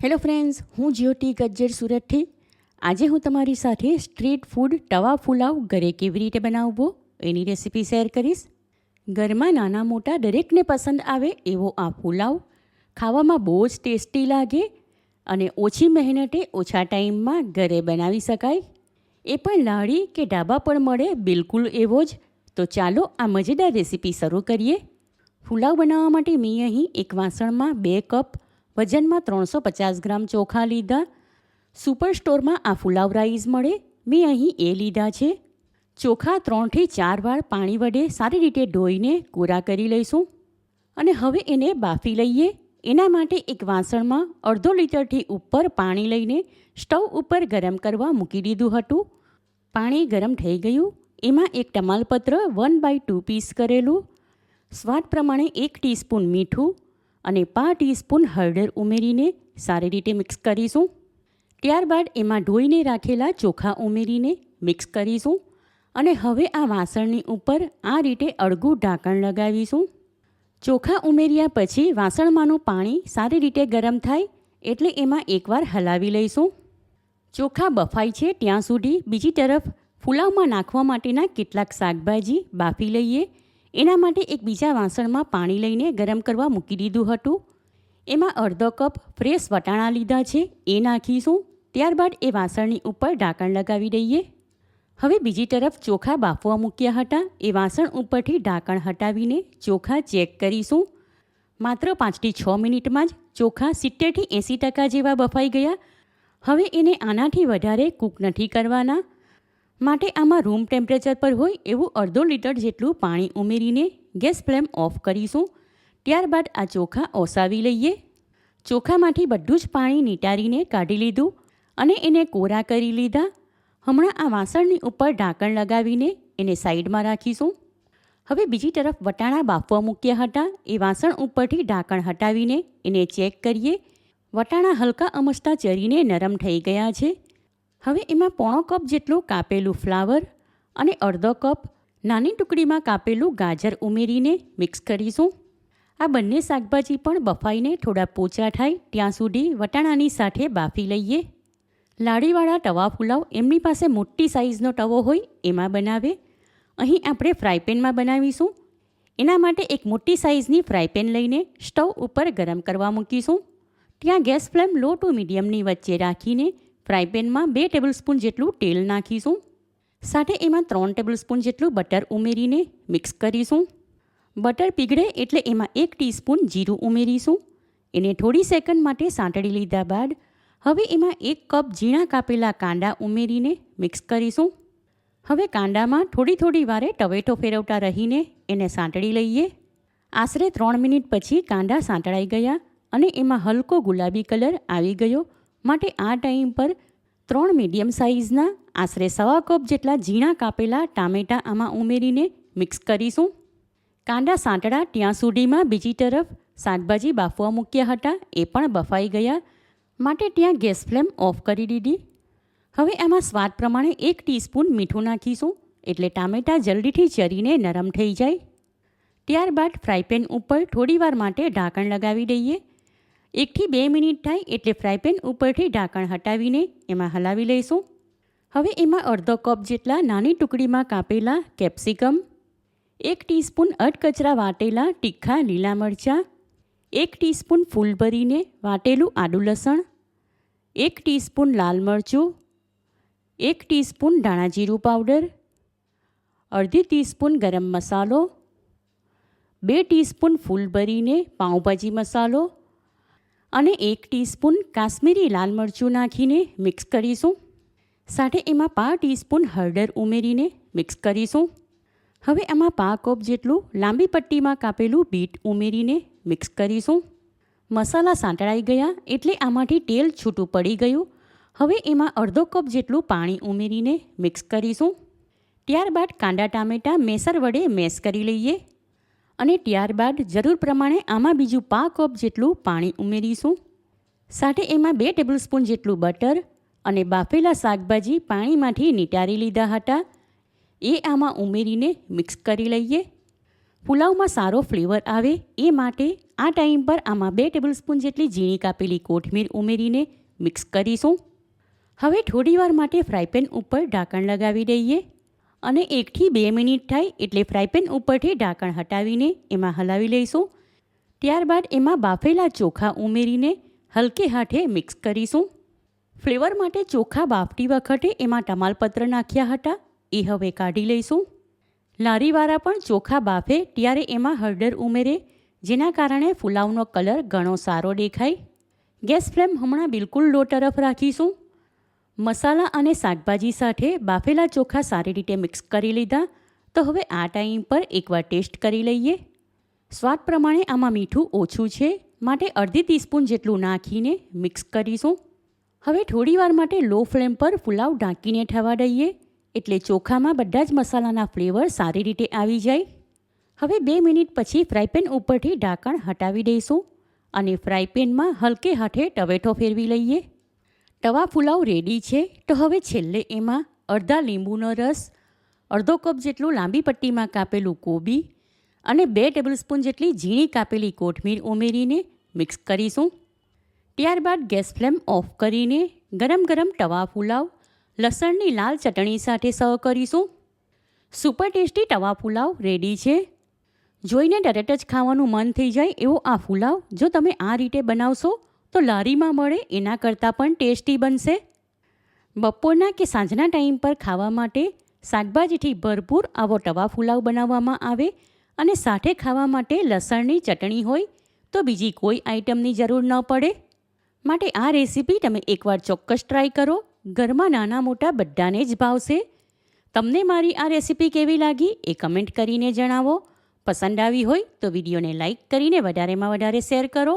Hello friends હું જ્યોતિ ગજ્જર સુરતથી. આજે હું તમારી સાથે સ્ટ્રીટ ફૂડ તવા પુલાવ ઘરે કેવી રીતે બનાવવો એની રેસીપી શેર કરીશ. ઘરમાં નાના મોટા દરેકને પસંદ આવે એવો આ પુલાવ. ખાવામાં બહુ જ ટેસ્ટી લાગે અને ઓછી મહેનતે ઓછા ટાઈમમાં ઘરે બનાવી શકાય. એ પણ લાડી કે ઢાબા પર મળે બિલકુલ એવો જ. તો ચાલો આ મજેદાર રેસીપી શરૂ કરીએ. પુલાવ બનાવવા માટે મેં અહીં એક વાસણમાં બે કપ વજનમાં ત્રણસો પચાસ ગ્રામ ચોખા લીધા. સુપર સ્ટોરમાં આ ફુલાવ રાઈસ મળે. મેં અહીં એ લીધા છે. ચોખા ત્રણથી ચાર વાર પાણી વડે સારી રીતે ધોઈને કોરા કરી લઈશું. અને હવે એને બાફી લઈએ. એના માટે એક વાસણમાં અડધો લીટરથી ઉપર પાણી લઈને સ્ટવ ઉપર ગરમ કરવા મૂકી દીધું હતું. પાણી ગરમ થઈ ગયું. એમાં એક ટમાલપત્ર વન બાય ટુ પીસ કરેલું. સ્વાદ પ્રમાણે એક ટીસ્પૂન મીઠું. અને પા ટીસ્પૂન હળદર ઉમેરીને સારી રીતે મિક્સ કરીશું. ત્યારબાદ એમાં ધોઈને રાખેલા ચોખા ઉમેરીને મિક્સ કરીશું અને હવે આ વાસણની ઉપર આ રીતે અળગું ઢાંકણ લગાવીશું. ચોખા ઉમેર્યા પછી વાસણમાંનું પાણી સારી રીતે ગરમ થાય એટલે એમાં એકવાર હલાવી લઈશું. ચોખા બફાય છે ત્યાં સુધી બીજી તરફ પુલાવમાં નાખવા માટેના કેટલાક શાકભાજી બાફી લઈએ એના માટે એક બીજા વાસણમાં પાણી લઈને ગરમ કરવા મૂકી દીધું હતું. એમાં અડધો કપ ફ્રેશ વટાણા લીધા છે, એ નાખીશું. ત્યારબાદ એ વાસણની ઉપર ઢાંકણ લગાવી દઈએ. હવે બીજી તરફ ચોખા બાફવા મૂક્યા હતા. એ વાસણ ઉપરથી ઢાંકણ હટાવીને ચોખા ચેક કરીશું. માત્ર પાંચથી છ મિનિટમાં જ ચોખા સિત્તેરથી એંસી ટકા જેવા બફાઈ ગયા. હવે એને આનાથી વધારે કૂક નથી કરવાના. માટે આમાં રૂમ ટેમ્પરેચર પર હોય એવું અડધો લીટર જેટલું પાણી ઉમેરીને ગેસ ફ્લેમ ઓફ કરીશું. ત્યારબાદ આ ચોખા ઓસાવી લઈએ. ચોખામાંથી બધું જ પાણી નીટારીને કાઢી લીધું અને એને કોરા કરી લીધા. હમણાં આ વાસણની ઉપર ઢાંકણ લગાવીને એને સાઈડમાં રાખીશું. હવે બીજી તરફ વટાણા બાફવા મૂક્યા હતા. એ વાસણ ઉપરથી ઢાંકણ હટાવીને એને ચેક કરીએ. વટાણા હલકા અમસ્તા ચરીને નરમ થઈ ગયા છે. હવે એમાં પોણો કપ જેટલું કાપેલું ફ્લાવર અને અડધો કપ નાની ટુકડીમાં કાપેલું ગાજર ઉમેરીને મિક્સ કરીશું. આ બંને શાકભાજી પણ બફાઈને થોડા પોચા થાય ત્યાં સુધી વટાણાની સાથે બાફી લઈએ. લાડીવાળા તવા પુલાવ એમની પાસે મોટી સાઇઝનો તવો હોય એમાં બનાવે. અહીં આપણે ફ્રાયપેનમાં બનાવીશું. એના માટે એક મોટી સાઇઝની ફ્રાયપેન લઈને સ્ટવ ઉપર ગરમ કરવા મૂકીશું. ત્યાં ગેસ ફ્લેમ લો ટુ મીડિયમની વચ્ચે રાખીને ફ્રાયપેનમાં બે ટેબલસ્પૂન જેટલું તેલ નાખીશું. સાથે એમાં ત્રણ ટેબલસ્પૂન જેટલું બટર ઉમેરીને મિક્સ કરીશું. બટર પીગળે એટલે એમાં એક ટીસ્પૂન જીરું ઉમેરીશું. એને થોડી સેકન્ડ માટે સાંતળી લીધા બાદ હવે એમાં એક કપ ઝીણા કાપેલા કાંદા ઉમેરીને મિક્સ કરીશું. હવે કાંદામાં થોડી થોડી વારે ટવેટો ફેરવતા રહીને એને સાંતળી લઈએ. આશરે ત્રણ મિનિટ પછી કાંદા સાંતળાઈ ગયા અને એમાં હલકો ગુલાબી કલર આવી ગયો. માટે આ ટાઈમ પર ત્રણ મીડિયમ સાઇઝના આશરે સવા કપ જેટલા ઝીણા કાપેલા ટામેટાં આમાં ઉમેરીને મિક્સ કરીશું. કાંદા સાંતળા ત્યાં સુધીમાં બીજી તરફ શાકભાજી બાફવા મૂક્યા હતા, એ પણ બફાઈ ગયા. માટે ત્યાં ગેસ ફ્લેમ ઓફ કરી દીધી. હવે આમાં સ્વાદ પ્રમાણે એક ટીસ્પૂન મીઠું નાખીશું, એટલે ટામેટાં જલ્દીથી ચરીને નરમ થઈ જાય. ત્યારબાદ ફ્રાયપેન ઉપર થોડીવાર માટે ઢાંકણ લગાવી દઈએ. એકથી બે મિનિટ થાય એટલે ફ્રાયપેન ઉપરથી ઢાંકણ હટાવીને એમાં હલાવી લઈશું. હવે એમાં અડધો કપ જેટલા નાની ટુકડીમાં કાપેલા કેપ્સિકમ, એક ટીસ્પૂન અધકચરા વાટેલા તીખા લીલા મરચાં, એક ટીસ્પૂન ફૂલ ભરીને વાટેલું આદુ લસણ, એક ટીસ્પૂન લાલ મરચું, એક ટીસ્પૂન ધાણા જીરું પાવડર, અડધી ટીસ્પૂન ગરમ મસાલો, બે ટીસ્પૂન ફૂલ ભરીને પાઉંભાજી મસાલો અને એક ટીસ્પૂન કાશ્મીરી લાલ મરચું નાખીને મિક્સ કરીશું. સાથે એમાં પા ટીસ્પૂન હળદર ઉમેરીને મિક્સ કરીશું. હવે આમાં પા કપ જેટલું લાંબી પટ્ટીમાં કાપેલું બીટ ઉમેરીને મિક્સ કરીશું. મસાલા સાંતળાઈ ગયા એટલે આમાંથી તેલ છૂટું પડી ગયું. હવે એમાં અડધો કપ જેટલું પાણી ઉમેરીને મિક્સ કરીશું. ત્યારબાદ કાંદા ટામેટાં મેસર વડે મેશ કરી લઈએ. અને ત્યારબાદ જરૂર પ્રમાણે આમાં બીજું પા કપ જેટલું પાણી ઉમેરીશું. સાથે એમાં બે ટેબલસ્પૂન જેટલું બટર અને બાફેલા શાકભાજી પાણીમાંથી નીટારી લીધા હતા. એ આમાં ઉમેરીને મિક્સ કરી લઈએ. પુલાવમાં સારો ફ્લેવર આવે એ માટે આ ટાઈમ પર આમાં બે ટેબલસ્પૂન જેટલી ઝીણી કાપેલી કોથમીર ઉમેરીને મિક્સ કરીશું. હવે થોડીવાર માટે ફ્રાયપેન ઉપર ઢાંકણ લગાવી દઈએ. અને એકથી બે મિનિટ થાય એટલે ફ્રાયપેન ઉપરથી ઢાંકણ હટાવીને એમાં હલાવી લઈશું. ત્યારબાદ એમાં બાફેલા ચોખા ઉમેરીને હલકે હાથે મિક્સ કરીશું. ફ્લેવર માટે ચોખા બાફતી વખતે એમાં તમાલપત્ર નાખ્યા હતા. એ હવે કાઢી લઈશું. લારીવાળા પણ ચોખા બાફે ત્યારે એમાં હળદર ઉમેરે, જેના કારણે ફુલાવનો કલર ઘણો સારો દેખાય. ગેસ ફ્લેમ હમણાં બિલકુલ લો તરફ રાખીશું. મસાલા અને શાકભાજી સાથે બાફેલા ચોખા સારી રીતે મિક્સ કરી લીધા. તો હવે આ ટાઈમ પર એકવાર ટેસ્ટ કરી લઈએ. સ્વાદ પ્રમાણે આમાં મીઠું ઓછું છે, માટે અડધી ટીસ્પૂન જેટલું નાખીને મિક્સ કરીશું. હવે થોડીવાર માટે લો ફ્લેમ પર પુલાવ ઢાંકીને થવા દઈએ, એટલે ચોખામાં બધા જ મસાલાના ફ્લેવર સારી રીતે આવી જાય. હવે બે મિનિટ પછી ફ્રાયપેન ઉપરથી ઢાંકણ હટાવી દઈશું અને ફ્રાયપેનમાં હલકે હાથે ટવેટો ફેરવી લઈએ. તવા પુલાવ રેડી છે તો હવે છેલ્લે એમાં અડધા લીંબુનો રસ, અડધો કપ જેટલું લાંબી પટ્ટીમાં કાપેલું કોબી અને બે ટેબલસ્પૂન જેટલી ઝીણી કાપેલી કોથમીર ઉમેરીને મિક્સ કરીશું. ત્યારબાદ ગેસ ફ્લેમ ઓફ કરીને ગરમ ગરમ તવા પુલાવ, લસણની લાલ ચટણી સાથે સર્વ કરીશું. સુપર ટેસ્ટી તવા પુલાવ રેડી છે. જોઈને તરત જ ખાવાનું મન થઈ જાય એવો આ પુલાવ જો તમે આ રીતે બનાવશો તો લારીમાં મળે એના કરતાં પણ ટેસ્ટી બનશે? બપોરના કે સાંજના ટાઈમ પર ખાવા માટે શાકભાજીથી ભરપૂર આવો તવા ફુલાવ બનાવવામાં આવે અને સાથે ખાવા માટે લસણની ચટણી હોય તો બીજી કોઈ આઈટમની જરૂર ન પડે? માટે આ રેસીપી તમે એકવાર ચોક્કસ ટ્રાય કરો. ઘરમાં નાના મોટા બધાને જ ભાવશે. તમને મારી આ રેસીપી કેવી લાગી એ કમેન્ટ કરીને જણાવો. પસંદ આવી હોય તો વિડીયોને લાઇક કરીને વધારેમાં વધારે શેર કરો